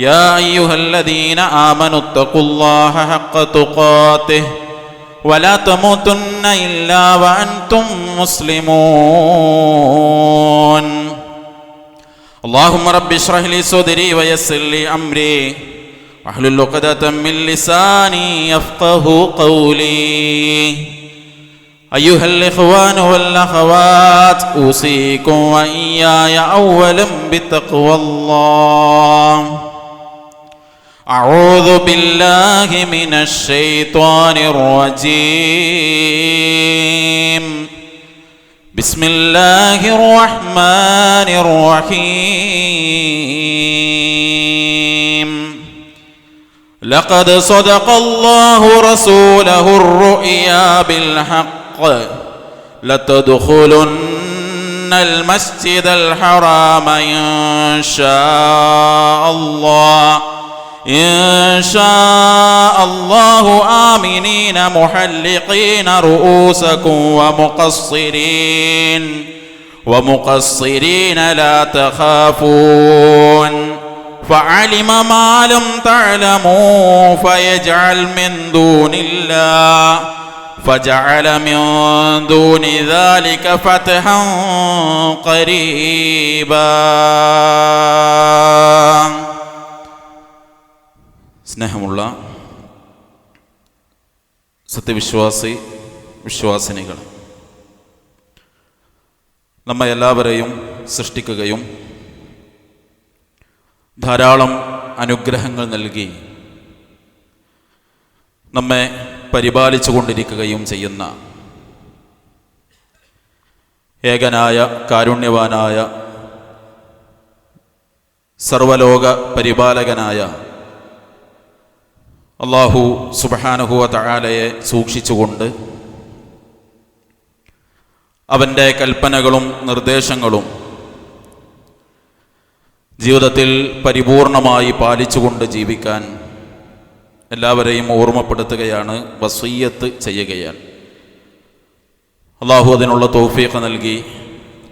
يا أيها الذين آمنوا اتقوا الله حق تقاته ولا تموتن إلا وأنتم مسلمون. اللهم رب اشرح لي صدري ويسر لي أمري. واحلل عقدة من لساني يفقه قولي. أيها الإخوان والأخوات أوصيكم وإياي أولا بتقوى الله. أعوذ بالله من الشيطان الرجيم. بسم الله الرحمن الرحيم. لقد صدق الله رسوله الرؤيا بالحق. لتدخلن المسجد الحرام إن شاء الله. إن شاء الله آمنين محلقين رؤوسكم ومقصرين ومقصرين لا تخافون فعلم ما لم تعلموا فيجعل من دون الله فجعل من دون ذلك فتحا قريبا സ്നേഹമുള്ള സത്യവിശ്വാസി വിശ്വാസിനികൾ. നമ്മെ എല്ലാവരെയും സൃഷ്ടിക്കുകയും ധാരാളം അനുഗ്രഹങ്ങൾ നൽകി നമ്മെ പരിപാലിച്ചു കൊണ്ടിരിക്കുകയും ചെയ്യുന്ന ഏകനായ കാരുണ്യവാനായ സർവലോക പരിപാലകനായ അള്ളാഹു സുബഹാനുഹുവ തആലയെ സൂക്ഷിച്ചുകൊണ്ട് അവന്റെ കൽപ്പനകളും നിർദ്ദേശങ്ങളും ജീവിതത്തിൽ പരിപൂർണമായി പാലിച്ചുകൊണ്ട് ജീവിക്കാൻ എല്ലാവരെയും ഓർമ്മപ്പെടുത്തുകയാണ് വസീയത്ത് ചെയ്യുകയാണ്. അള്ളാഹു അതിനുള്ള തോഫീഖ് നൽകി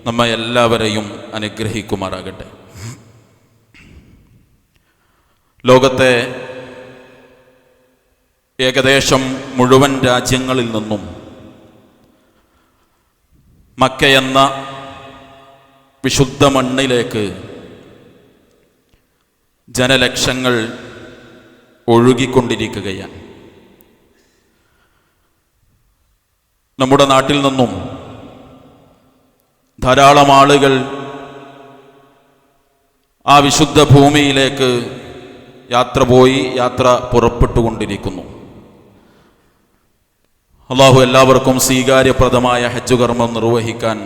നമ്മെ എല്ലാവരെയും അനുഗ്രഹിക്കുമാറാകട്ടെ. ലോകത്തെ ഏകദേശം മുഴുവൻ രാജ്യങ്ങളിൽ നിന്നും മക്കയെന്ന വിശുദ്ധ മണ്ണിലേക്ക് ജനലക്ഷങ്ങൾ ഒഴുകിക്കൊണ്ടിരിക്കുകയാണ്. നമ്മുടെ നാട്ടിൽ നിന്നും ധാരാളം ആളുകൾ ആ വിശുദ്ധ ഭൂമിയിലേക്ക് യാത്ര പോയി യാത്ര പുറപ്പെട്ടുകൊണ്ടിരിക്കുന്നു. അള്ളാഹു എല്ലാവർക്കും സ്വീകാര്യപ്രദമായ ഹജ്ജ് കർമ്മം നിർവഹിക്കാൻ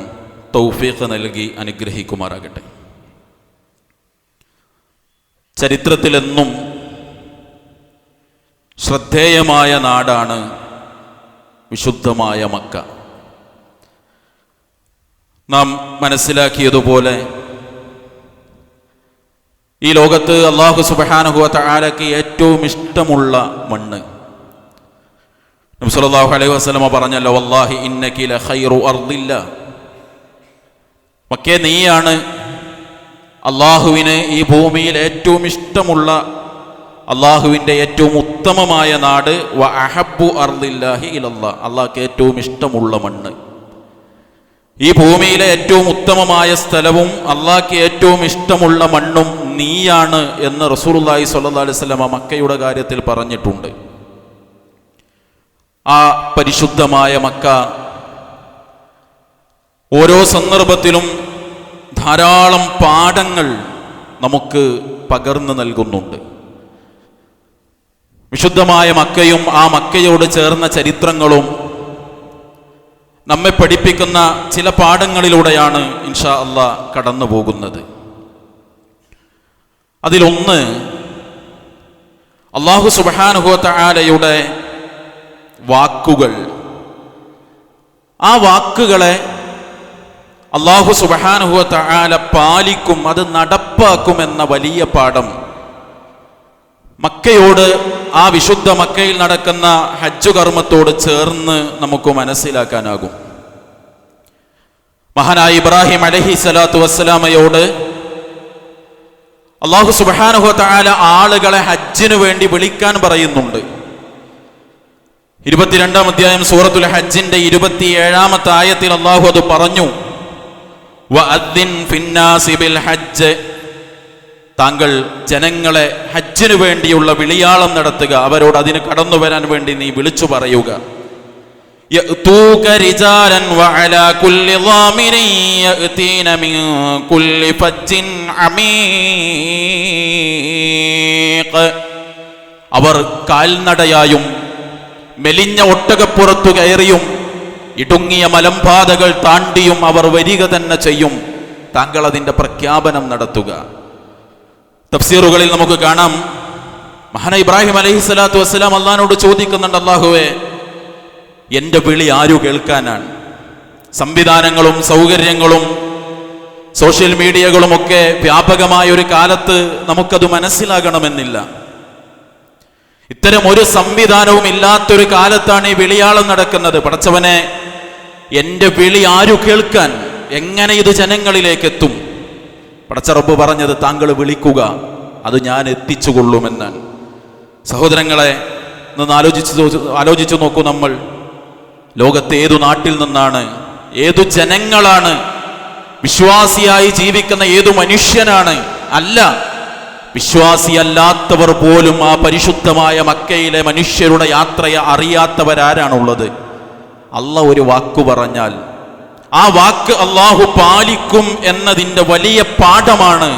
തൗഫീഖ് നൽകി അനുഗ്രഹിക്കുമാറാകട്ടെ. ചരിത്രത്തിലെന്നും ശ്രദ്ധേയമായ നാടാണ് വിശുദ്ധമായ മക്ക. നാം മനസ്സിലാക്കിയതുപോലെ ഈ ലോകത്ത് അള്ളാഹു സുബഹാനുഹുവ താരക്ക് ഏറ്റവും ഇഷ്ടമുള്ള മണ്ണ് നബി സല്ലല്ലാഹു അലൈഹി വസല്ലമ പറഞ്ഞല്ലോ വല്ലാഹി ഇന്നകി ഖൈറു അർദില്ല. മക്കേ നീയാണ് അള്ളാഹുവിന് ഈ ഭൂമിയിൽ ഏറ്റവും ഇഷ്ടമുള്ള അള്ളാഹുവിന്റെ ഏറ്റവും ഉത്തമമായ നാട് വ അഹബു അർദില്ലാഹി ഇലല്ലാ. അള്ളാഹ്ക്ക് ഏറ്റവും ഇഷ്ടമുള്ള മണ്ണ്. ഈ ഭൂമിയിലെ ഏറ്റവും ഉത്തമമായ സ്ഥലവും അള്ളാഹ്ക്ക് ഏറ്റവും ഇഷ്ടമുള്ള മണ്ണും നീയാണ് എന്ന് റസൂലുള്ളാഹി സ്വല്ലല്ലാഹി അലൈഹി വസല്ലമ മക്കയുടെ കാര്യത്തിൽ പറഞ്ഞിട്ടുണ്ട്. ആ പരിശുദ്ധമായ മക്ക. ഓരോ സന്ദർഭത്തിലും ധാരാളം പാഠങ്ങൾ നമുക്ക് പകർന്നു നൽകുന്നുണ്ട്. വിശുദ്ധമായ മക്കയും ആ മക്കയോട് ചേർന്ന ചരിത്രങ്ങളും നമ്മെ പഠിപ്പിക്കുന്ന ചില പാഠങ്ങളിലൂടെയാണ് ഇൻഷാ അല്ല കടന്നു പോകുന്നത് അതിലൊന്ന് അള്ളാഹു സുബാനുഹോത്ത ആലയുടെ വാക്കുകൾ. ആ വാക്കുകളെ അള്ളാഹു സുബഹാനുഹുവത്ത താല പാലിക്കും അത് നടപ്പാക്കുമെന്ന വലിയ പാഠം. മക്കയോട് ആ വിശുദ്ധ മക്കയിൽ നടക്കുന്ന ഹജ്ജ് കർമ്മത്തോട് ചേർന്ന് നമുക്ക് മനസ്സിലാക്കാനാകും. മഹാനായ ഇബ്രാഹിം അലഹി സ്വലാത്തു വസ്സലാമയോട് അള്ളാഹു സുബാനുഹുവത്ത താല ആളുകളെ ഹജ്ജിനു വേണ്ടി വിളിക്കാൻ പറയുന്നുണ്ട്. ഇരുപത്തിരണ്ടാം അധ്യായം സൂറത്തുൽ ഹജ്ജിന്റെ ഇരുപത്തിയേഴാമത്തെ ആയത്തിൽ അള്ളാഹു അത് പറഞ്ഞു. ഹജ്ജ്. താങ്കൾ ജനങ്ങളെ ഹജ്ജിനു വേണ്ടിയുള്ള വിളിയാളം നടത്തുക. അവരോട് അതിന് കടന്നു വരാൻ വേണ്ടി നീ വിളിച്ചു പറയുക. അവർ കാൽനടയായും മെലിഞ്ഞ ഒട്ടകപ്പുറത്തു കയറിയും ഇടുങ്ങിയ മലമ്പാതകൾ താണ്ടിയും അവർ വരിക തന്നെ ചെയ്യും. താങ്കൾ അതിന്റെ പ്രഖ്യാപനം നടത്തുക. തഫ്സീറുകളിൽ നമുക്ക് കാണാം. മഹാന ഇബ്രാഹിം അലഹി സ്വലാത്തു വസ്സലാം അള്ളഹാനോട് ചോദിക്കുന്നുണ്ട് അള്ളാഹുവേ എന്റെ വിളി ആരു കേൾക്കാനാണ്? സംവിധാനങ്ങളും സൗകര്യങ്ങളും സോഷ്യൽ മീഡിയകളുമൊക്കെ വ്യാപകമായ ഒരു കാലത്ത് നമുക്കത് മനസ്സിലാകണമെന്നില്ല. ഇത്തരം ഒരു സംവിധാനവും ഇല്ലാത്തൊരു കാലത്താണ് ഈ വിളിയാളം നടക്കുന്നത്. പടച്ചവനെ എന്റെ വിളി ആരു കേൾക്കാൻ എങ്ങനെ ഇത് ജനങ്ങളിലേക്ക് എത്തും പടച്ചറബ് പറഞ്ഞത് താങ്കൾ വിളിക്കുക അത് ഞാൻ എത്തിച്ചു കൊള്ളുമെന്ന് സഹോദരങ്ങളെ നിന്ന് ആലോചിച്ച് ആലോചിച്ചു നോക്കൂ നമ്മൾ. ലോകത്തെ ഏതു നാട്ടിൽ നിന്നാണ് ഏതു ജനങ്ങളാണ് വിശ്വാസിയായി ജീവിക്കുന്ന ഏതു മനുഷ്യനാണ്? അല്ല വിശ്വാസിയല്ലാത്തവർ പോലും ആ പരിശുദ്ധമായ മക്കയിലെ മനുഷ്യരുടെ യാത്രയെ അറിയാത്തവരാരാണുള്ളത്? അല്ല ഒരു വാക്ക് പറഞ്ഞാൽ ആ വാക്ക് അള്ളാഹു പാലിക്കും എന്നതിന്റെ വലിയ പാഠമാണ്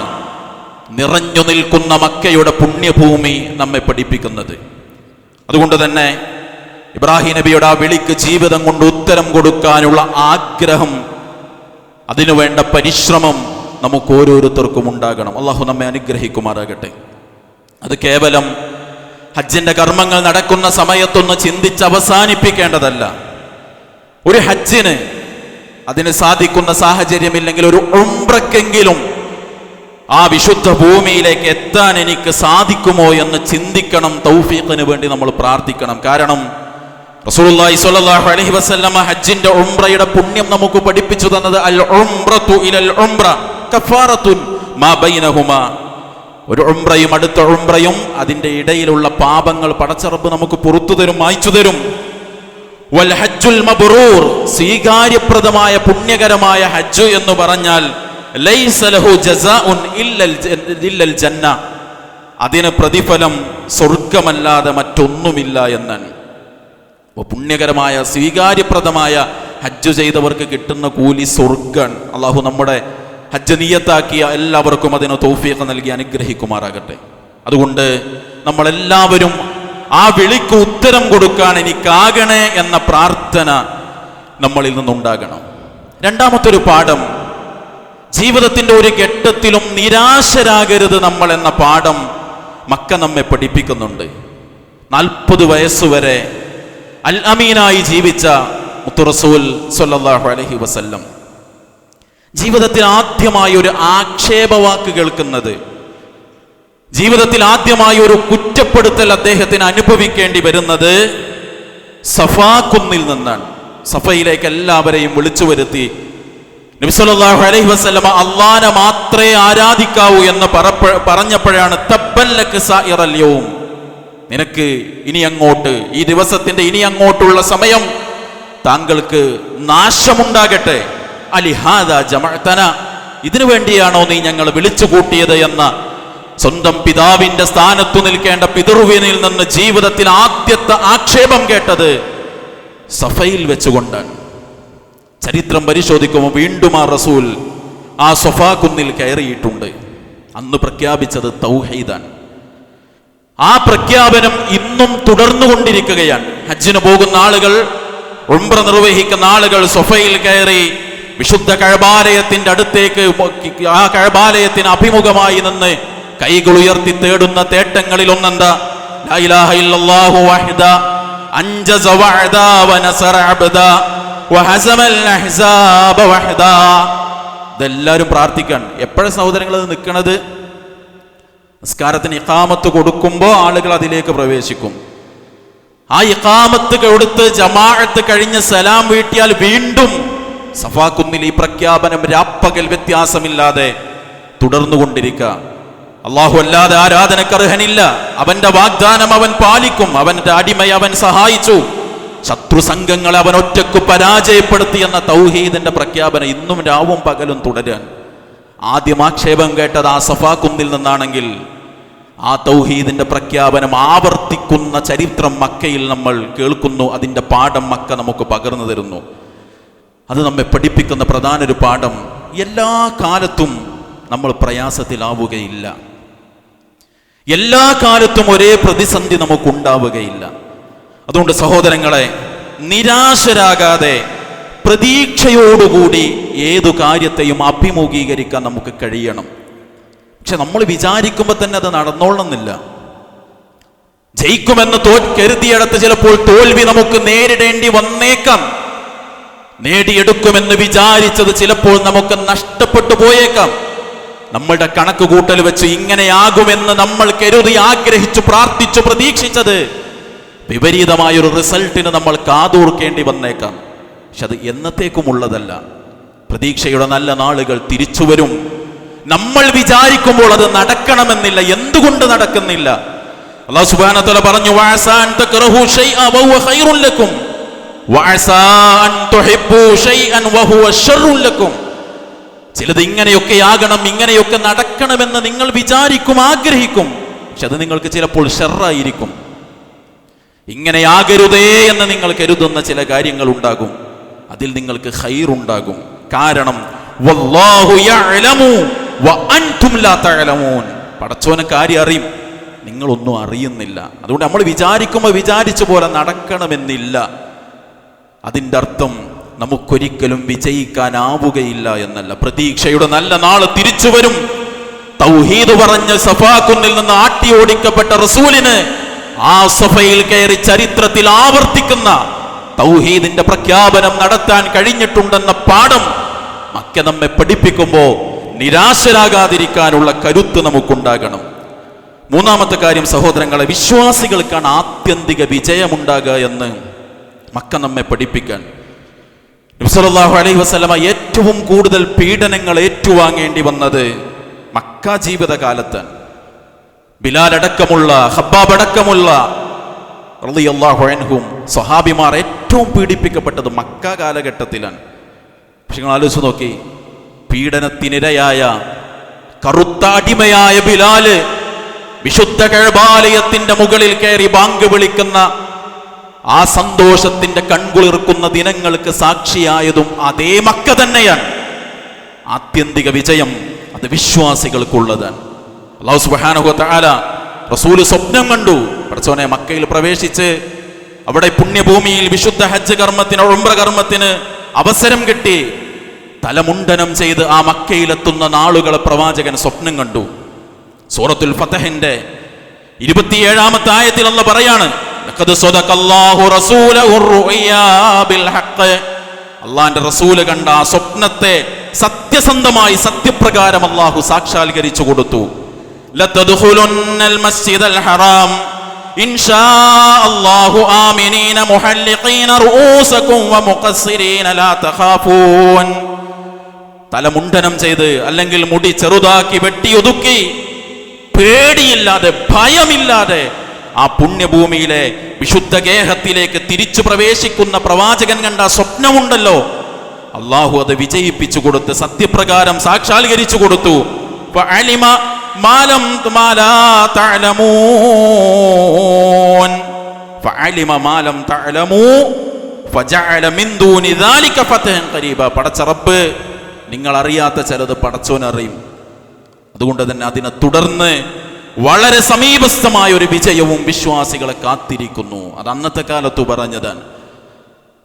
നിറഞ്ഞു നിൽക്കുന്ന മക്കയുടെ പുണ്യഭൂമി നമ്മെ പഠിപ്പിക്കുന്നത്. അതുകൊണ്ട് തന്നെ ഇബ്രാഹിം നബിയുടെ ആ വിളിക്ക് ജീവിതം കൊണ്ട് ഉത്തരം കൊടുക്കാനുള്ള ആഗ്രഹം അതിനുവേണ്ട പരിശ്രമം നമുക്ക് ഓരോരുത്തർക്കും ഉണ്ടാകണം. അള്ളാഹു നമ്മെ അനുഗ്രഹിക്കുമാറാകട്ടെ. അത് കേവലം ഹജ്ജിന്റെ കർമ്മങ്ങൾ നടക്കുന്ന സമയത്തൊന്ന് ചിന്തിച്ച് അവസാനിപ്പിക്കേണ്ടതല്ല. ഒരു ഹജ്ജിന് അതിന് സാധിക്കുന്ന സാഹചര്യമില്ലെങ്കിൽ ഒരു ഉംറക്കെങ്കിലും ആ വിശുദ്ധ ഭൂമിയിലേക്ക് എത്താൻ എനിക്ക് സാധിക്കുമോ എന്ന് ചിന്തിക്കണം തൗഫീഖിന് വേണ്ടി നമ്മൾ പ്രാർത്ഥിക്കണം. കാരണം റസൂലുള്ളാഹി സ്വല്ലല്ലാഹു അലൈഹി വസല്ലമ ഹജ്ജിന്റെ ഉംറയുടെ പുണ്യം നമുക്ക് പഠിപ്പിച്ചു തന്നത് അൽ ഉംറത്തു ഇലൽ ഉംറ. ഒരു ഉംറയും അടുത്ത ഉംറയും അതിന്റെ ഇടയിലുള്ള പാപങ്ങൾ പടച്ചറപ്പ് നമുക്ക് പുറത്തു തരും മായ്ച്ചു തരും. സ്വീകാര്യപ്രദമായ പുണ്യകരമായ ഹജ്ജ് എന്ന് പറഞ്ഞാൽ ജന്ന. അതിന് പ്രതിഫലം സ്വർഗമല്ലാതെ മറ്റൊന്നുമില്ല എന്നാണ്. പുണ്യകരമായ സ്വീകാര്യപ്രദമായ ഹജ്ജ് ചെയ്തവർക്ക് കിട്ടുന്ന കൂലി സ്വർഗൻ അള്ളാഹു നമ്മുടെ ഹജ്ജ് നീയത്താക്കിയ എല്ലാവർക്കും അതിന് തൗഫീഖ് നൽകി അനുഗ്രഹിക്കുമാറാകട്ടെ. അതുകൊണ്ട് നമ്മളെല്ലാവരും ആ വിളിക്ക് ഉത്തരം കൊടുക്കാൻ എനിക്കാകണേ എന്ന പ്രാർത്ഥന നമ്മളിൽ നിന്നുണ്ടാകണം. രണ്ടാമത്തൊരു പാഠം ജീവിതത്തിന്റെ ഒരു ഘട്ടത്തിലും നിരാശരാകരുത് നമ്മൾ എന്ന പാഠം മക്ക നമ്മെ പഠിപ്പിക്കുന്നുണ്ട്. നാൽപ്പത് വയസ്സുവരെ അൽ അമീനായി ജീവിച്ച മുത്തുറസൂൽ സല്ലാഹു അലഹി വസല്ലം. ജീവിതത്തിൽ ആദ്യമായി ഒരു ആക്ഷേപവാക്ക് കേൾക്കുന്നത്. ജീവിതത്തിൽ ആദ്യമായി ഒരു കുറ്റപ്പെടുത്തൽ അദ്ദേഹത്തിന് അനുഭവിക്കേണ്ടി വരുന്നത് സഫാ കുന്നിൽ നിന്നാണ്. സഫയിലേക്ക് എല്ലാവരെയും വിളിച്ചു വരുത്തി. നബിസലാഹു അലൈഹി വസല്ലമ അള്ളാനെ മാത്രമേ ആരാധിക്കാവൂ എന്ന് പറഞ്ഞപ്പോഴാണ് തബ്ബല്ലക്ക്. നിനക്ക് ഇനി അങ്ങോട്ട് ഈ ദിവസത്തിന്റെ ഇനി അങ്ങോട്ടുള്ള സമയം താങ്കൾക്ക് നാശമുണ്ടാകട്ടെ. ഇതിനു വേണ്ടിയാണോ നീ ഞങ്ങൾ വിളിച്ചു കൂട്ടിയത് എന്ന്. സ്വന്തം പിതാവിന്റെ സ്ഥാനത്തു നിൽക്കേണ്ട പിതൃവിനിൽ നിന്ന് ജീവിതത്തിൽ ആദ്യത്തെ ആക്ഷേപം കേട്ടത് സഫയിൽ വെച്ചുകൊണ്ട്. ചരിത്രം പരിശോധിക്കുമ്പോൾ വീണ്ടും ആ റസൂൽ ആ സൊഫാ കുന്നിൽ കയറിയിട്ടുണ്ട്. അന്ന് പ്രഖ്യാപിച്ചത് തൗഹീദാണ് ആ പ്രഖ്യാപനം ഇന്നും തുടർന്നുകൊണ്ടിരിക്കുകയാണ്. ഹജ്ജിന് പോകുന്ന ആളുകൾ ഉംറ നിർവഹിക്കുന്ന ആളുകൾ സൊഫയിൽ കയറി വിശുദ്ധ കഴബാലയത്തിന്റെ അടുത്തേക്ക് ആ കഴബാലയത്തിന് അഭിമുഖമായി നിന്ന് കൈകൾ ഉയർത്തി തേടുന്ന തേട്ടങ്ങളിൽ ഒന്നെന്താ? പ്രാർത്ഥിക്കാൻ എപ്പോഴാണ് സഹോദരങ്ങൾ നിൽക്കണത് നിസ്കാരത്തിന് ഇഖാമത്ത് കൊടുക്കുമ്പോൾ ആളുകൾ അതിലേക്ക് പ്രവേശിക്കും. ആ ഇഖാമത്ത് കൊടുത്ത് ജമാഅത്ത് കഴിഞ്ഞ് സലാം വീട്ടിയാൽ വീണ്ടും സഫാക്കുന്നിൽ ഈ പ്രഖ്യാപനം രാപ്പകൽ വ്യത്യാസമില്ലാതെ തുടർന്നുകൊണ്ടിരിക്കുക അള്ളാഹു അല്ലാതെ ആരാധനക്കർഹനില്ല അവന്റെ വാഗ്ദാനം അവൻ പാലിക്കും. അവന്റെ അടിമയെ അവൻ സഹായിച്ചു. ശത്രു സംഘങ്ങളെ അവൻ ഒറ്റയ്ക്ക് പരാജയപ്പെടുത്തി എന്ന തൗഹീദിന്റെ പ്രഖ്യാപനം ഇന്നും രാവും പകലും തുടരാൻ. ആദ്യം ആക്ഷേപം കേട്ടത് ആ സഫാക്കുന്നിൽ നിന്നാണെങ്കിൽ ആ തൗഹീദിന്റെ പ്രഖ്യാപനം ആവർത്തിക്കുന്ന ചരിത്രം മക്കയിൽ നമ്മൾ കേൾക്കുന്നു. അതിന്റെ പാഠം മക്ക നമുക്ക് പകർന്നു തരുന്നു. അത് നമ്മെ പഠിപ്പിക്കുന്ന പ്രധാന ഒരു പാഠം. എല്ലാ കാലത്തും നമ്മൾ പ്രയാസത്തിലാവുകയില്ല. എല്ലാ കാലത്തും ഒരേ പ്രതിസന്ധി നമുക്കുണ്ടാവുകയില്ല. അതുകൊണ്ട് സഹോദരങ്ങളെ നിരാശരാകാതെ പ്രതീക്ഷയോടുകൂടി ഏതു കാര്യത്തെയും അഭിമുഖീകരിക്കാൻ നമുക്ക് കഴിയണം. പക്ഷെ നമ്മൾ വിചാരിക്കുമ്പോൾ തന്നെ അത് നടന്നോളണമെന്നില്ല. ജയിക്കുമെന്ന് തോ കരുതിയടത്ത് ചിലപ്പോൾ തോൽവി നമുക്ക് നേരിടേണ്ടി വന്നേക്കാം. നേടിയെടുക്കുമെന്ന് വിചാരിച്ചത് ചിലപ്പോൾ നമുക്ക് നഷ്ടപ്പെട്ടു പോയേക്കാം. നമ്മളുടെ കണക്ക് കൂട്ടൽ വെച്ച് ഇങ്ങനെയാകുമെന്ന് നമ്മൾ കരുതി ആഗ്രഹിച്ചു പ്രാർത്ഥിച്ചു പ്രതീക്ഷിച്ചത്. വിപരീതമായ ഒരു റിസൾട്ടിന് നമ്മൾ കാതോർക്കേണ്ടി വന്നേക്കാം. പക്ഷെ അത് എന്നത്തേക്കുമുള്ളതല്ല. പ്രതീക്ഷയുടെ നല്ല നാളുകൾ തിരിച്ചു വരും. നമ്മൾ വിചാരിക്കുമ്പോൾ അത് നടക്കണമെന്നില്ല. എന്തുകൊണ്ട് നടക്കുന്നില്ല? അള്ളാഹു സുബാനത്തല പറഞ്ഞു വാസാൻ തക്റഹു ഷൈഅ വഹുവ ഖൈറുൻ ലക്കും. ചിലത് ഇങ്ങനെയൊക്കെ ആകണം ഇങ്ങനെയൊക്കെ നടക്കണമെന്ന് നിങ്ങൾ വിചാരിക്കും ആഗ്രഹിക്കും. പക്ഷെ അത് നിങ്ങൾക്ക് ചിലപ്പോൾ ഷെറായിരിക്കും ഇങ്ങനെയാകരുതേ എന്ന് നിങ്ങൾ കരുതുന്ന ചില കാര്യങ്ങൾ ഉണ്ടാകും അതിൽ നിങ്ങൾക്ക് ഹൈറുണ്ടാകും കാരണം പടച്ചോനെ കാര്യം അറിയും? നിങ്ങളൊന്നും അറിയുന്നില്ല. അതുകൊണ്ട് നമ്മൾ വിചാരിക്കുമ്പോൾ വിചാരിച്ചു പോലെ നടക്കണമെന്നില്ല. അതിന്റെ അർത്ഥം നമുക്കൊരിക്കലും വിജയിക്കാനാവുകയില്ല എന്നല്ല. പ്രതീക്ഷയുടെ നല്ല നാൾ തിരിച്ചു വരും. തൗഹീദ് പറഞ്ഞ് സഫാക്കുന്നിൽ നിന്ന് ആട്ടി ഓടിക്കപ്പെട്ട റസൂലിന് ആ സഫയിൽ കയറി ചരിത്രത്തിൽ ആവർത്തിക്കുന്ന തൗഹീദിന്റെ പ്രഖ്യാപനം നടത്താൻ കഴിഞ്ഞിട്ടുണ്ടെന്ന പാഠം മക്ക നമ്മെ പഠിപ്പിക്കുമ്പോൾ നിരാശരാകാതിരിക്കാനുള്ള കരുത്ത് നമുക്കുണ്ടാകണം. മൂന്നാമത്തെ കാര്യം സഹോദരങ്ങളെ വിശ്വാസികൾക്കാണ് ആത്യന്തിക വിജയമുണ്ടാകുക എന്ന്. മക്ക നമ്മെ പഠിപ്പിക്കാൻ. നബ്സലാഹു അലൈഹി വസ്ലമ ഏറ്റവും കൂടുതൽ പീഡനങ്ങൾ ഏറ്റുവാങ്ങേണ്ടി വന്നത് മക്ക ജീവിതകാലത്താണ് ഹബ്ബാബ് അടക്കമുള്ള റളിയല്ലാഹു അൻഹും സ്വഹാബിമാർ ഏറ്റവും പീഡിപ്പിക്കപ്പെട്ടത് മക്ക കാലഘട്ടത്തിലാണ്. പക്ഷെ നിങ്ങൾ ആലോചിച്ച് നോക്കി പീഡനത്തിനിരയായ കറുത്ത അടിമയായ ബിലാൽ വിശുദ്ധ കഴബാലയത്തിന്റെ മുകളിൽ കയറി ബാങ്ക് വിളിക്കുന്ന ആ സന്തോഷത്തിന്റെ കൺകുളിർക്കുന്ന ദിനങ്ങൾക്ക് സാക്ഷിയായതും അതേ മക്ക തന്നെയാണ്. ആത്യന്തിക വിജയം അത് വിശ്വാസികൾക്കുള്ളതാണ് അള്ളാഹു സുബ്ഹാനഹു തആല റസൂൽ സ്വപ്നം കണ്ടു. പടച്ചോനെ മക്കയിൽ പ്രവേശിച്ച് അവിടെ പുണ്യഭൂമിയിൽ വിശുദ്ധ ഹജ്ജ് കർമ്മത്തിന് ഉംറ കർമ്മത്തിന് അവസരം കിട്ടി. തലമുണ്ടനം ചെയ്ത് ആ മക്കയിലെത്തുന്ന നാളുകളെ പ്രവാചകൻ സ്വപ്നം കണ്ടു. സൂറത്തുൽ ഫതഹിന്റെ ഇരുപത്തിയേഴാമത്തെ ആയത്തിൽ പറയാണ് റസൂലഹു ബിൽ അള്ളാന്റെ റസൂൽ കണ്ട ആ സ്വപ്നത്തെ സത്യസന്ധമായി സത്യപ്രകാരം അള്ളാഹു സാക്ഷാത്കരിച്ചു കൊടുത്തു. മസ്ജിദൽ ഹറാം അല്ലാഹു തലമുണ്ടനം ചെയ്ത് അല്ലെങ്കിൽ മുടി ചെറുതാക്കി വെട്ടിയൊതുക്കി പേടിയില്ലാതെ ഭയമില്ലാതെ ആ പുണ്യഭൂമിയിലെ വിശുദ്ധ ഗേഹത്തിലേക്ക് തിരിച്ചു പ്രവേശിക്കുന്ന പ്രവാചകൻ കണ്ട സ്വപ്നമുണ്ടല്ലോ. അള്ളാഹു അത് വിജയിപ്പിച്ചു കൊടുത്ത് സത്യപ്രകാരം സാക്ഷാത്കരിച്ചു കൊടുത്തു. ഫഅലിമ മാലം തഅലമൂൻ. ഫഅലിമ മാലം തഅലമൂ ഫജഅല മിൻ ദൂനി ദാലിക ഫതഹൻ ഖരീബ. പടച്ച റബ്ബ് നിങ്ങൾ അറിയാത്ത ചിലത് പടച്ചോനറിയും അതുകൊണ്ട് തന്നെ അതിനെ തുടർന്ന് വളരെ സമീപസ്ഥമായ ഒരു വിജയവും വിശ്വാസികളെ കാത്തിരിക്കുന്നു. അത് അന്നത്തെ കാലത്ത് പറഞ്ഞതാണ്.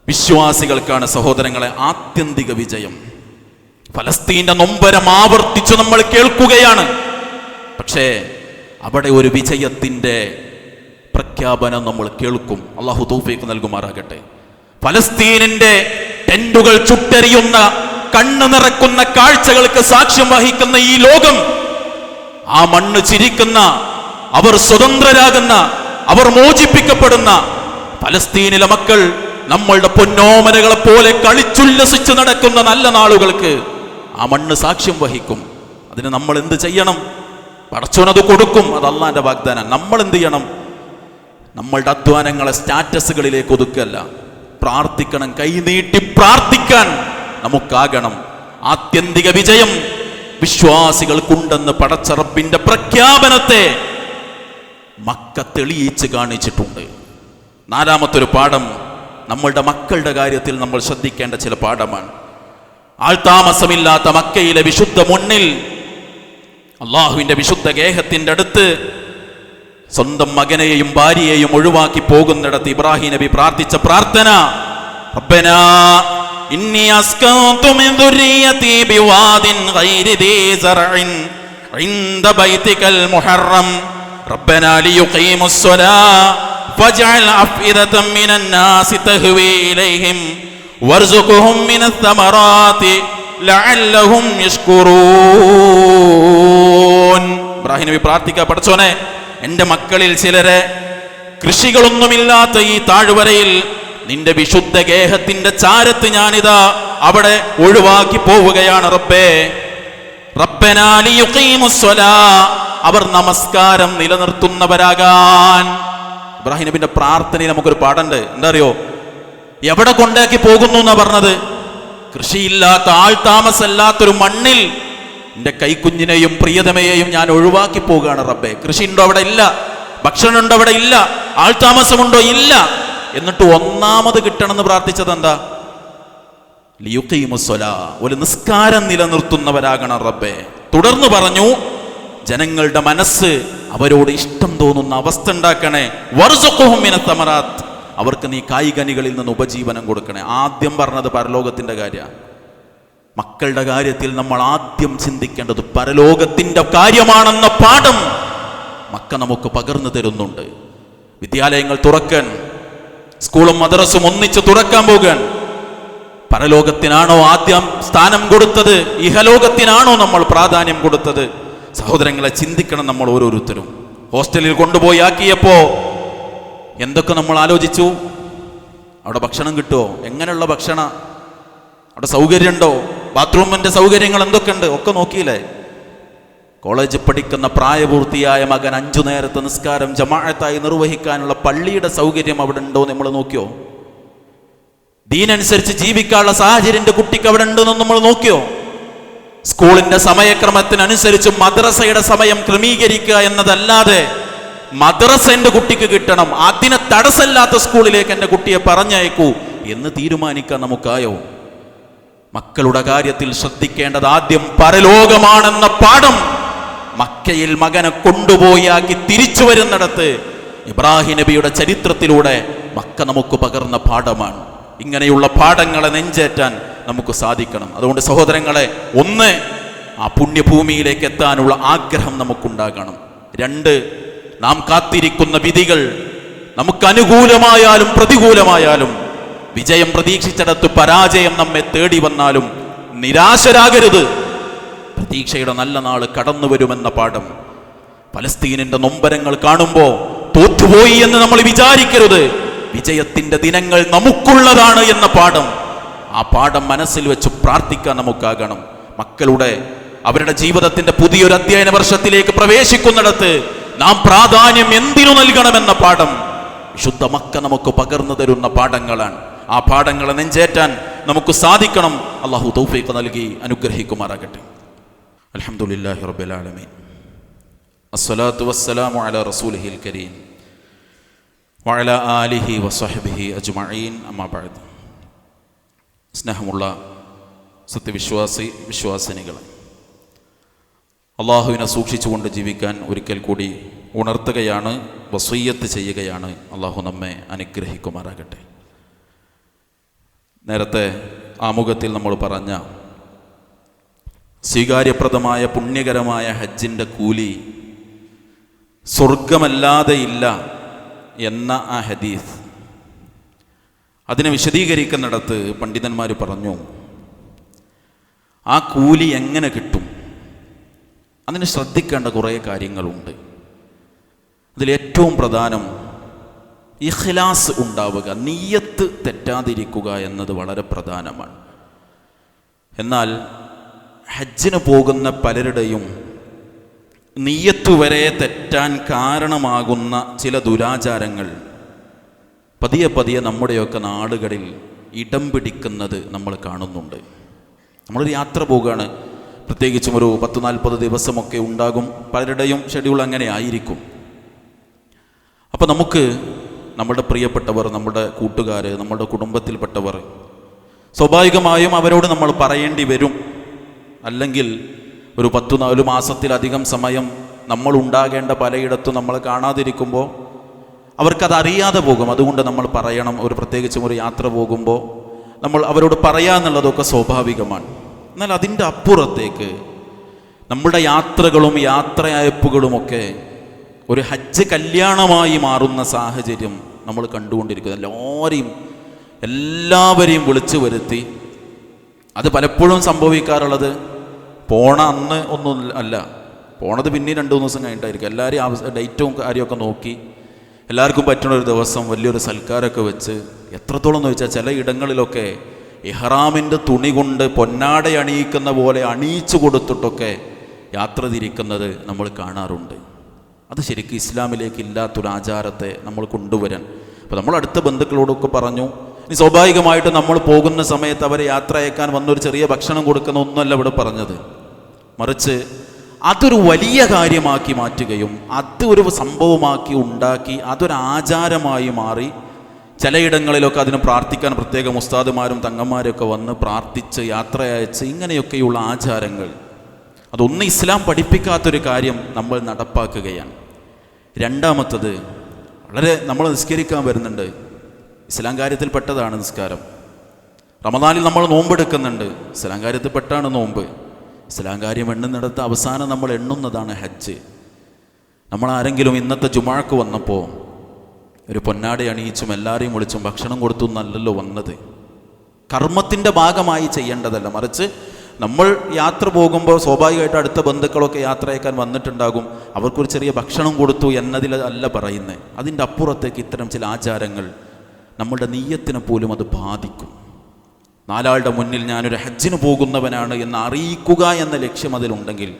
വിശ്വാസികൾക്കാണ് സഹോദരങ്ങളെ ആത്യന്തിക വിജയം. ഫലസ്തീന്റെ നൊമ്പരം ആവർത്തിച്ചു നമ്മൾ കേൾക്കുകയാണ്. പക്ഷേ അവിടെ ഒരു വിജയത്തിന്റെ പ്രഖ്യാപനം നമ്മൾ കേൾക്കും. അള്ളാഹു തൗഫീഖ് നൽകുമാറാകട്ടെ. ഫലസ്തീനിന്റെ ടെന്റുകൾ ചുട്ടെറിയുന്ന കണ്ണു നിറക്കുന്ന കാഴ്ചകൾക്ക് സാക്ഷ്യം വഹിക്കുന്ന ഈ ലോകം ആ മണ്ണ് ചിരിക്കുന്ന അവർ സ്വതന്ത്രരാകുന്ന അവർ മോചിപ്പിക്കപ്പെടുന്ന പലസ്തീനിലെ മക്കൾ നമ്മളുടെ പൊന്നോമനകളെ പോലെ കളിച്ചുല്ലസിച്ച് നടക്കുന്ന നല്ല നാളുകൾക്ക് ആ മണ്ണ് സാക്ഷ്യം വഹിക്കും. അതിന് നമ്മൾ എന്ത് ചെയ്യണം? പടച്ചോനത് കൊടുക്കും. അത് വാഗ്ദാനം. നമ്മൾ എന്ത് ചെയ്യണം? നമ്മളുടെ അധ്വാനങ്ങളെ സ്റ്റാറ്റസുകളിലേക്ക് ഒതുക്കല്ല പ്രാർത്ഥിക്കണം. കൈനീട്ടി പ്രാർത്ഥിക്കാൻ നമുക്കാകണം. ആത്യന്തിക വിജയം വിശ്വാസികൾക്കുണ്ടെന്ന് പടച്ചറപ്പിന്റെ പ്രഖ്യാപനത്തെ മക്ക തെളിയിച്ച് കാണിച്ചിട്ടുണ്ട്. നാലാമത്തൊരു പാഠം നമ്മളുടെ മക്കളുടെ കാര്യത്തിൽ നമ്മൾ ശ്രദ്ധിക്കേണ്ട ചില പാഠമാണ്. ആൾതാമസമില്ലാത്ത മക്കയിലെ വിശുദ്ധ മുന്നിൽ അള്ളാഹുവിന്റെ വിശുദ്ധ ഗേഹത്തിന്റെ അടുത്ത് സ്വന്തം മകനെയും ഭാര്യയെയും ഒഴിവാക്കി പോകുന്നിടത്ത് ഇബ്രാഹിം നബി പ്രാർത്ഥിച്ച പ്രാർത്ഥന റബ്ബനാ ഇന്നി അസ്കന്തു മിൻ ദുർരിയതി ബിവാദിൻ ഗൈരി ദീ സർഇൻ عند بيتك المحرم ربنا ليقيموا الصلاة فاجعل أفئدة من الناس تهوي إليهم وارزقهم من الثمرات لعلهم يشكرون ഇബ്രാഹിം നബി പ്രാർത്ഥിക്കുക പഠിച്ചോനെ എൻ്റെ മക്കളിൽ ചിലരെ കൃഷികളൊന്നുമില്ലാത്ത ഈ താഴ്വരയിൽ നിന്റെ വിശുദ്ധ ഗേഹത്തിന്റെ ചാരത്ത് ഞാനിതാ അവിടെ ഒഴിവാക്കി പോവുകയാണ് റബ്ബേ. അവർ നമസ്കാരം നിലനിർത്തുന്നവരാകാൻ. ഇബ്രാഹിം നബിന്റെ പ്രാർത്ഥനയിൽ നമുക്കൊരു പാടുണ്ട് എന്താ അറിയോ എവിടെ കൊണ്ടാക്കി പോകുന്നു എന്നാ പറഞ്ഞത്? കൃഷിയില്ലാത്ത ആൾ താമസല്ലാത്തൊരു മണ്ണിൽ എന്റെ കൈക്കുഞ്ഞിനെയും പ്രിയതമയെയും ഞാൻ ഒഴിവാക്കി പോവുകയാണ് റബ്ബെ. കൃഷി ഉണ്ടോ അവിടെ ഇല്ല? ഭക്ഷണം ഉണ്ടോ അവിടെ ഇല്ല? ആൾ താമസമുണ്ടോ ഇല്ല? എന്നിട്ട് ഒന്നാമത് കിട്ടണമെന്ന് പ്രാർത്ഥിച്ചത് എന്താ? ലിയുക്കീമുസ്വല ഒരു നിസ്കാരം നിലനിർത്തുന്നവരാകണം റബ്ബെ. തുടർന്ന് പറഞ്ഞു ജനങ്ങളുടെ മനസ്സ് അവരോട് ഇഷ്ടം തോന്നുന്ന അവസ്ഥ ഉണ്ടാക്കണേ. വർസുഖുഹും മിന തമറാത്ത്. അവർക്ക് നീ കായികനികളിൽ നിന്ന് ഉപജീവനം കൊടുക്കണേ. ആദ്യം പറഞ്ഞത് പരലോകത്തിന്റെ കാര്യ. മക്കളുടെ കാര്യത്തിൽ നമ്മൾ ആദ്യം ചിന്തിക്കേണ്ടത് പരലോകത്തിന്റെ കാര്യമാണെന്ന പാഠം മക്ക നമുക്ക് പകർന്നു തരുന്നുണ്ട്. വിദ്യാലയങ്ങൾ തുറക്കാൻ സ്കൂളും മദ്രസും ഒന്നിച്ച് തുറക്കാൻ പോകാൻ. പരലോകത്തിനാണോ ആദ്യം സ്ഥാനം കൊടുത്തത്? ഇഹലോകത്തിനാണോ നമ്മൾ പ്രാധാന്യം കൊടുത്തത്? സഹോദരങ്ങളെ ചിന്തിക്കണം നമ്മൾ ഓരോരുത്തരും. ഹോസ്റ്റലിൽ കൊണ്ടുപോയി ആക്കിയപ്പോ എന്തൊക്കെ നമ്മൾ ആലോചിച്ചു? അവിടെ ഭക്ഷണം കിട്ടുമോ എങ്ങനെയുള്ള ഭക്ഷണ? അവിടെ സൗകര്യമുണ്ടോ? ബാത്റൂമിന്റെ സൗകര്യങ്ങൾ എന്തൊക്കെയുണ്ട്? ഒക്കെ നോക്കിയില്ലേ? കോളേജ് പഠിക്കുന്ന പ്രായപൂർത്തിയായ മകൻ അഞ്ചു നേരത്തെ നിസ്കാരം ജമാഅത്തായി നിർവഹിക്കാനുള്ള പള്ളിയുടെ സൗകര്യം അവിടെ ഉണ്ടോ നമ്മൾ നോക്കിയോ? ദീനനുസരിച്ച് ജീവിക്കാനുള്ള സാഹചര്യം എന്റെ കുട്ടിക്ക് അവിടെ ഉണ്ടെന്ന് നമ്മൾ നോക്കിയോ? സ്കൂളിന്റെ സമയക്രമത്തിനനുസരിച്ച് മദ്രസയുടെ സമയം ക്രമീകരിക്കുക എന്നതല്ലാതെ മദ്രസ എന്റെ കുട്ടിക്ക് കിട്ടണം. അതിനെ തടസ്സമില്ലാത്ത സ്കൂളിലേക്ക് എന്റെ കുട്ടിയെ പറഞ്ഞയക്കൂ എന്ന് തീരുമാനിക്കാൻ നമുക്കായോ? മക്കളുടെ കാര്യത്തിൽ ശ്രദ്ധിക്കേണ്ടത് ആദ്യം പരലോകമാണെന്ന പാഠം മക്കയിൽ മകനെ കൊണ്ടുപോയാക്കി തിരിച്ചു വരുന്നിടത്ത് ഇബ്രാഹിം നബിയുടെ ചരിത്രത്തിലൂടെ മക്ക നമുക്ക് പകർന്ന പാഠമാണ്. ഇങ്ങനെയുള്ള പാഠങ്ങളെ നെഞ്ചേറ്റാൻ നമുക്ക് സാധിക്കണം. അതുകൊണ്ട് സഹോദരങ്ങളെ ഒന്ന് ആ പുണ്യഭൂമിയിലേക്ക് എത്താനുള്ള ആഗ്രഹം നമുക്കുണ്ടാകണം. രണ്ട് നാം കാത്തിരിക്കുന്ന വിധികൾ നമുക്ക് അനുകൂലമായാലും പ്രതികൂലമായാലും വിജയം പ്രതീക്ഷിച്ചിടത്ത് പരാജയം നമ്മെ തേടി വന്നാലും നിരാശരാകരുത്. പ്രതീക്ഷയുടെ നല്ല നാൾ കടന്നു വരുമെന്ന പാഠം. പലസ്തീനിന്റെ നൊമ്പരങ്ങൾ കാണുമ്പോൾ തോറ്റുപോയി എന്ന് നമ്മൾ വിചാരിക്കരുത്. വിജയത്തിന്റെ ദിനങ്ങൾ നമുക്കുള്ളതാണ് എന്ന പാഠം. ആ പാഠം മനസ്സിൽ വെച്ച് പ്രാർത്ഥിക്കാൻ നമുക്കാകണം. മക്കളുടെ അവരുടെ ജീവിതത്തിന്റെ പുതിയൊരു അധ്യയന വർഷത്തിലേക്ക് പ്രവേശിക്കുന്നിടത്ത് നാം പ്രാധാന്യം എന്തിനു നൽകണമെന്ന പാഠം. വിശുദ്ധ മക്ക നമുക്ക് പകർന്നു തരുന്ന പാഠങ്ങളാണ്. ആ പാഠങ്ങളെ നെഞ്ചേറ്റാൻ നമുക്ക് സാധിക്കണം. അള്ളാഹു തൗഫീഖ് നൽകി അനുഗ്രഹിക്കുമാറാകട്ടെ. അൽഹംദുലില്ലാഹി റബ്ബിൽ ആലമീൻ. അസ്സലാത്തു വസ്സലാമു അലാ റസൂലിഹിൽ കരീം. وعلى ആലിഹി وصحبه അജ്മഈൻ أما بعد സ്നേഹമുള്ള സത്യവിശ്വാസി വിശ്വാസിനികൾ അള്ളാഹുവിനെ സൂക്ഷിച്ചുകൊണ്ട് ജീവിക്കാൻ ഒരിക്കൽ കൂടി ഉണർത്തുകയാണ് വസയ്യത്ത് ചെയ്യുകയാണ് അള്ളാഹു നമ്മെ അനുഗ്രഹിക്കുമാറാകട്ടെ. നേരത്തെ ആമുഖത്തിൽ നമ്മൾ പറഞ്ഞ സ്വീകാര്യപ്രദമായ പുണ്യകരമായ ഹജ്ജിന്റെ കൂലി സ്വർഗമല്ലാതെ ഇല്ല എന്ന ആ ഹദീസ്. അതിനെ വിശദീകരിക്കുന്നിടത്ത് പണ്ഡിതന്മാർ പറഞ്ഞു ആ കൂലി എങ്ങനെ കിട്ടും? അതിന് ശ്രദ്ധിക്കേണ്ട കുറേ കാര്യങ്ങളുണ്ട്. അതിലേറ്റവും പ്രധാനം ഇഖ്ലാസ് ഉണ്ടാവുക നീയത്ത് തെറ്റാതിരിക്കുക എന്നത് വളരെ പ്രധാനമാണ്. എന്നാൽ ഹജ്ജിന് പോകുന്ന പലരുടെയും നീയത്തു വരെ തെറ്റാൻ കാരണമാകുന്ന ചില ദുരാചാരങ്ങൾ. പതിയെ പതിയെ നമ്മുടെയൊക്കെ നാടുകളിൽ ഇടം പിടിക്കുന്നത് നമ്മൾ കാണുന്നുണ്ട്. നമ്മളൊരു യാത്ര പോവുകയാണ്. പ്രത്യേകിച്ചും ഒരു പത്ത് നാൽപ്പത് ദിവസമൊക്കെ ഉണ്ടാകും. പലരുടെയും ഷെഡ്യൂൾ അങ്ങനെ ആയിരിക്കും. അപ്പോൾ നമുക്ക് നമ്മുടെ പ്രിയപ്പെട്ടവർ നമ്മുടെ കൂട്ടുകാർ നമ്മുടെ കുടുംബത്തിൽപ്പെട്ടവർ സ്വാഭാവികമായും അവരോട് നമ്മൾ പറയേണ്ടി വരും. അല്ലെങ്കിൽ ഒരു പത്തു നാല് മാസത്തിലധികം സമയം നമ്മൾ ഉണ്ടാകേണ്ട പലയിടത്തും നമ്മൾ കാണാതിരിക്കുമ്പോൾ അവർക്കതറിയാതെ പോകും. അതുകൊണ്ട് നമ്മൾ പറയണം ഒരു പ്രത്യേകിച്ചും ഒരു യാത്ര പോകുമ്പോൾ നമ്മൾ അവരോട് പറയാന്നുള്ളതൊക്കെ സ്വാഭാവികമാണ്. എന്നാൽ അതിന്റെ അപ്പുറത്തേക്ക് നമ്മുടെ യാത്രകളും യാത്രയയപ്പുകളുമൊക്കെ ഒരു ഹജ്ജ് കല്യാണമായി മാറുന്ന സാഹചര്യം നമ്മൾ കണ്ടുകൊണ്ടിരിക്കുന്നത് എല്ലാവരെയും എല്ലാവരെയും വിളിച്ചു വരുത്തി. അത് പലപ്പോഴും സംഭവിക്കാറുള്ളത് പോണ അന്ന് ഒന്നും അല്ല. പോണത് പിന്നെ രണ്ട് മൂന്ന് ദിവസം കഴിഞ്ഞിട്ടായിരിക്കും. എല്ലാവരും ഡേറ്റും കാര്യമൊക്കെ നോക്കി. എല്ലാവർക്കും പറ്റുന്ന ഒരു ദിവസം വലിയൊരു സൽക്കാരമൊക്കെ വെച്ച് എത്രത്തോളം എന്ന് വെച്ചാൽ ചില ഇടങ്ങളിലൊക്കെ ഇഹ്റാമിന്റെ തുണി കൊണ്ട് പൊന്നാട അണിയിക്കുന്ന പോലെ അണിയിച്ചു കൊടുത്തിട്ടൊക്കെ യാത്ര തിരിക്കുന്നത് നമ്മൾ കാണാറുണ്ട്. അത് ശരിക്കും ഇസ്ലാമിലേക്ക് ഇല്ലാത്തൊരു ആചാരത്തെ നമ്മൾ കൊണ്ടുവരാൻ. അപ്പോൾ നമ്മൾ അടുത്ത ബന്ധുക്കളോടൊക്കെ പറഞ്ഞു ഇനി സ്വാഭാവികമായിട്ട് നമ്മൾ പോകുന്ന സമയത്ത് അവരെ യാത്ര അയക്കാൻ വന്നൊരു ചെറിയ ഭക്ഷണം കൊടുക്കുന്ന ഒന്നുമല്ല ഇവിടെ പറഞ്ഞത്. മറിച്ച് അതൊരു വലിയ കാര്യമാക്കി മാറ്റുകയും അത് ഒരു സംഭവമാക്കി ഉണ്ടാക്കി അതൊരു ആചാരമായി മാറി ചിലയിടങ്ങളിലൊക്കെ അതിന് പ്രാർത്ഥിക്കാൻ പ്രത്യേകം ഉസ്താദുമാരും തങ്ങന്മാരൊക്കെ വന്ന് പ്രാർത്ഥിച്ച് യാത്ര അയച്ച് ഇങ്ങനെയൊക്കെയുള്ള ആചാരങ്ങൾ. അതൊന്നും ഇസ്ലാം പഠിപ്പിക്കാത്തൊരു കാര്യം നമ്മൾ നടപ്പാക്കുകയാണ്. രണ്ടാമത്തത് വളരെ നമ്മൾ നിസ്കരിക്കാൻ വരുന്നുണ്ട്. ഇസ്ലാം കാര്യത്തിൽ പെട്ടതാണ് നിസ്കാരം. റമദാനിൽ നമ്മൾ നോമ്പെടുക്കുന്നുണ്ട്. ഇസ്ലാം കാര്യത്തിൽ പെട്ടാണ് നോമ്പ്. ഇസ്ലാം കാര്യം എണ്ണുന്നിടത്ത് അവസാനം നമ്മൾ എണ്ണുന്നതാണ് ഹജ്ജ്. നമ്മൾ ആരെങ്കിലും ഇന്നത്തെ ജുമാക്ക് വന്നപ്പോൾ ഒരു പൊന്നാടി അണിയിച്ചും എല്ലാവരെയും വിളിച്ചും ഭക്ഷണം കൊടുത്തു എന്നല്ലല്ലോ വന്നത്. കർമ്മത്തിന്റെ ഭാഗമായി ചെയ്യേണ്ടതല്ല. മറിച്ച് നമ്മൾ യാത്ര പോകുമ്പോൾ സ്വാഭാവികമായിട്ട് അടുത്ത ബന്ധുക്കളൊക്കെ യാത്രയേക്കാൻ വന്നിട്ടുണ്ടാകും. അവർക്കൊരു ചെറിയ ഭക്ഷണം കൊടുത്തു എന്നതിൽ അല്ല പറയുന്നത്. അതിന്റെ അപ്പുറത്തേക്ക് ഇത്തരം ചില ആചാരങ്ങൾ നമ്മളുടെ നീയത്തിനെ പോലും അത് ബാധിക്കും. നാലാളുടെ മുന്നിൽ ഞാനൊരു ഹജ്ജിന് പോകുന്നവനാണ് എന്ന് അറിയിക്കുക എന്ന ലക്ഷ്യം അതിലുണ്ടെങ്കിൽ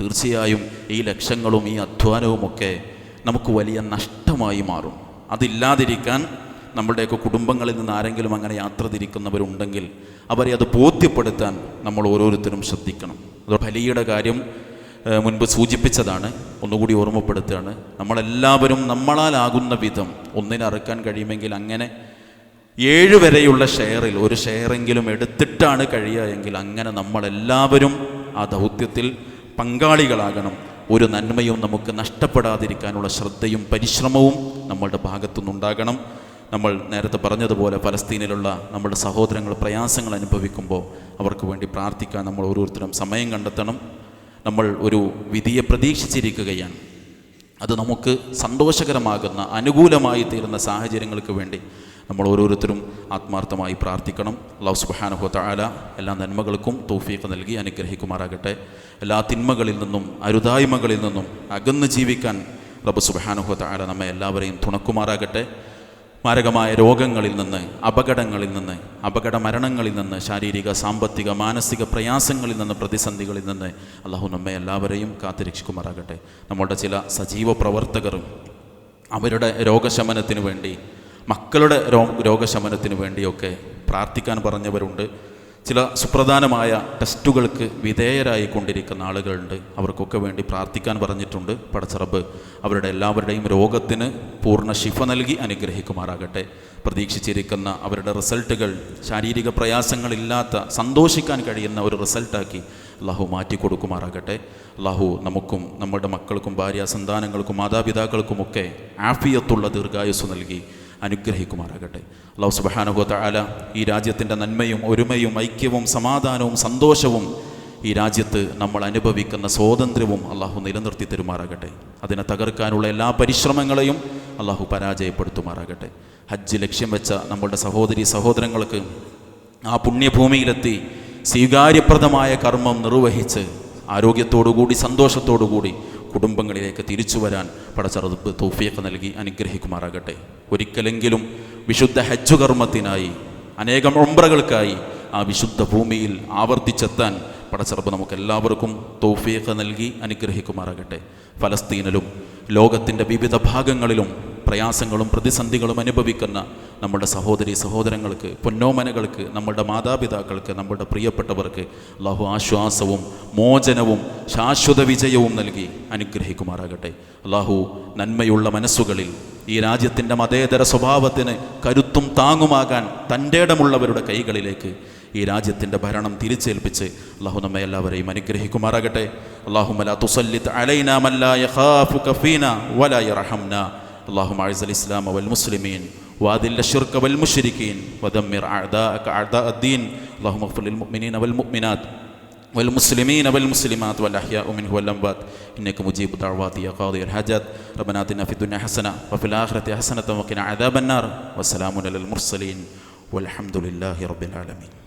തീർച്ചയായും ഈ ലക്ഷ്യങ്ങളും ഈ അധ്വാനവുമൊക്കെ നമുക്ക് വലിയ നഷ്ടമായി മാറും. അതില്ലാതിരിക്കാൻ നമ്മുടെയൊക്കെ കുടുംബങ്ങളിൽ നിന്ന് ആരെങ്കിലും അങ്ങനെ യാത്ര തിരിക്കുന്നവരുണ്ടെങ്കിൽ അവരെ അത് ബോധ്യപ്പെടുത്താൻ നമ്മൾ ഓരോരുത്തരും ശ്രദ്ധിക്കണം. അത് ബലിയുടെ കാര്യം മുൻപ് സൂചിപ്പിച്ചതാണ്. ഒന്നുകൂടി ഓർമ്മപ്പെടുത്തുകയാണ്. നമ്മളെല്ലാവരും നമ്മളാലാകുന്ന വിധം ഒന്നിനറുക്കാൻ കഴിയുമെങ്കിൽ അങ്ങനെ ഏഴ് വരെയുള്ള ഷെയറിൽ ഒരു ഷെയറെങ്കിലും എടുത്തിട്ടാണ് കഴിയുക എങ്കിൽ അങ്ങനെ നമ്മളെല്ലാവരും ആ ദൗത്യത്തിൽ പങ്കാളികളാകണം. ഒരു നന്മയും നമുക്ക് നഷ്ടപ്പെടാതിരിക്കാനുള്ള ശ്രദ്ധയും പരിശ്രമവും നമ്മളുടെ ഭാഗത്തുനിന്നുണ്ടാകണം. നമ്മൾ നേരത്തെ പറഞ്ഞതുപോലെ പലസ്തീനിലുള്ള നമ്മുടെ സഹോദരങ്ങൾ പ്രയാസങ്ങൾ അനുഭവിക്കുമ്പോൾ അവർക്ക് വേണ്ടി പ്രാർത്ഥിക്കാൻ നമ്മൾ ഓരോരുത്തരും സമയം കണ്ടെത്തണം. നമ്മൾ ഒരു വിധിയെ പ്രതീക്ഷിച്ചിരിക്കുകയാണ്. അത് നമുക്ക് സന്തോഷകരമാകുന്ന അനുകൂലമായി തീരുന്ന സാഹചര്യങ്ങൾക്ക് വേണ്ടി നമ്മൾ ഓരോരുത്തരും ആത്മാർത്ഥമായി പ്രാർത്ഥിക്കണം. അള്ളാഹു സുബാനഹു താല എല്ലാ നന്മകൾക്കും തൗഫീഖ് നൽകി അനുഗ്രഹിക്കുമാറാകട്ടെ. എല്ലാ തിന്മകളിൽ നിന്നും അരുതായ്മകളിൽ നിന്നും അകന്ന് ജീവിക്കാൻ റബ്ബ് സുബാനുഹു താല നമ്മെ എല്ലാവരെയും തുണക്കുമാറാകട്ടെ. മാരകമായ രോഗങ്ങളിൽ നിന്ന് അപകടങ്ങളിൽ നിന്ന് അപകട മരണങ്ങളിൽ നിന്ന് ശാരീരിക സാമ്പത്തിക മാനസിക പ്രയാസങ്ങളിൽ നിന്ന് പ്രതിസന്ധികളിൽ നിന്ന് അള്ളാഹു നമ്മെ എല്ലാവരെയും കാത്തിരക്ഷിക്കുമാറാകട്ടെ. നമ്മളുടെ ചില സജീവ പ്രവർത്തകരും അവരുടെ രോഗശമനത്തിന് വേണ്ടി മക്കളുടെ രോ രോഗശമനത്തിന് വേണ്ടിയൊക്കെ പ്രാർത്ഥിക്കാൻ പറഞ്ഞവരുണ്ട്. ചില സുപ്രധാനമായ ടെസ്റ്റുകൾക്ക് വിധേയരായി കൊണ്ടിരിക്കുന്ന ആളുകളുണ്ട്. അവർക്കൊക്കെ വേണ്ടി പ്രാർത്ഥിക്കാൻ പറഞ്ഞിട്ടുണ്ട്. പടച്ചറബ് അവരുടെ എല്ലാവരുടെയും രോഗത്തിന് പൂർണ ശിഫ നൽകി അനുഗ്രഹിക്കുമാറാകട്ടെ. പ്രതീക്ഷിച്ചിരിക്കുന്ന അവരുടെ റിസൾട്ടുകൾ ശാരീരിക പ്രയാസങ്ങളില്ലാത്ത സന്തോഷിക്കാൻ കഴിയുന്ന ഒരു റിസൾട്ടാക്കി അള്ളാഹു മാറ്റി കൊടുക്കുമാറാകട്ടെ അള്ളാഹു നമുക്കും നമ്മുടെ മക്കൾക്കും ഭാര്യ സന്താനങ്ങൾക്കും മാതാപിതാക്കൾക്കുമൊക്കെ ആഫിയത്തുള്ള ദീർഘായുസ് നൽകി അനുഗ്രഹിക്കുമാറാകട്ടെ. അള്ളാഹു സുബാനുഹോത്ത ആല ഈ രാജ്യത്തിന്റെ നന്മയും ഒരുമയും ഐക്യവും സമാധാനവും സന്തോഷവും ഈ രാജ്യത്ത് നമ്മൾ അനുഭവിക്കുന്ന സ്വാതന്ത്ര്യവും അള്ളാഹു നിലനിർത്തി തരുമാറാകട്ടെ. അതിനെ തകർക്കാനുള്ള എല്ലാ പരിശ്രമങ്ങളെയും അള്ളാഹു പരാജയപ്പെടുത്തുമാറാകട്ടെ. ഹജ്ജ് ലക്ഷ്യം വെച്ച നമ്മളുടെ സഹോദരി സഹോദരങ്ങൾക്ക് ആ പുണ്യഭൂമിയിലെത്തി സ്വീകാര്യപ്രദമായ കർമ്മം നിർവഹിച്ച് ആരോഗ്യത്തോടുകൂടി സന്തോഷത്തോടുകൂടി കുടുംബങ്ങളിലേക്ക് തിരിച്ചു വരാൻ പടച്ചറബ് തൗഫീഖ് നൽകി അനുഗ്രഹിക്കുമാറാകട്ടെ. ഒരിക്കലെങ്കിലും വിശുദ്ധ ഹജ്ജ് കർമ്മത്തിനായി അനേകം ഒമ്പ്രകൾക്കായി ആ വിശുദ്ധ ഭൂമിയിൽ ആവർത്തിച്ചെത്താൻ പടച്ചറബ് നമുക്ക് എല്ലാവർക്കും തൗഫീഖ് നൽകി അനുഗ്രഹിക്കുമാറാകട്ടെ. ഫലസ്തീനിലും ലോകത്തിന്റെ വിവിധ ഭാഗങ്ങളിലും പ്രയാസങ്ങളും പ്രതിസന്ധികളും അനുഭവിക്കുന്ന നമ്മുടെ സഹോദരി സഹോദരങ്ങൾക്ക് പൊന്നോമനകൾക്ക് നമ്മുടെ മാതാപിതാക്കൾക്ക് നമ്മുടെ പ്രിയപ്പെട്ടവർക്ക് അള്ളാഹു ആശ്വാസവും മോചനവും ശാശ്വത വിജയവും നൽകി അനുഗ്രഹിക്കുമാറാകട്ടെ. അള്ളാഹു നന്മയുള്ള മനസ്സുകളിൽ ഈ രാജ്യത്തിന്റെ മതേതര സ്വഭാവത്തിന് കരുത്തും താങ്ങുമാകാൻ തന്റെ ഇടമുള്ളവരുടെ കൈകളിലേക്ക് ഈ രാജ്യത്തിന്റെ ഭരണം തിരിച്ചേൽപ്പിച്ച് അള്ളാഹു നമ്മെ എല്ലാവരെയും അനുഗ്രഹിക്കുമാറാകട്ടെ. അള്ളാഹു മല തുസല്ലിത്ത് അലൈന മല്ലായ യഖാഫുക ഫീന വലാ യർഹംന. اللهم أعز الإسلام والمسلمين وأذل الشرك والمشركين ودمر أعداءك أعداء الدين. اللهم اغفر للمؤمنين والمؤمنات والمسلمين والمسلمات والأحياء منه والأموات. إنك مجيب دعوات يا قاضي الحاجات. ربنا آتنا في الدنيا حسنة وفي الآخرة حسنة وقنا عذاب النار. وسلام على المرسلين والحمد لله رب العالمين.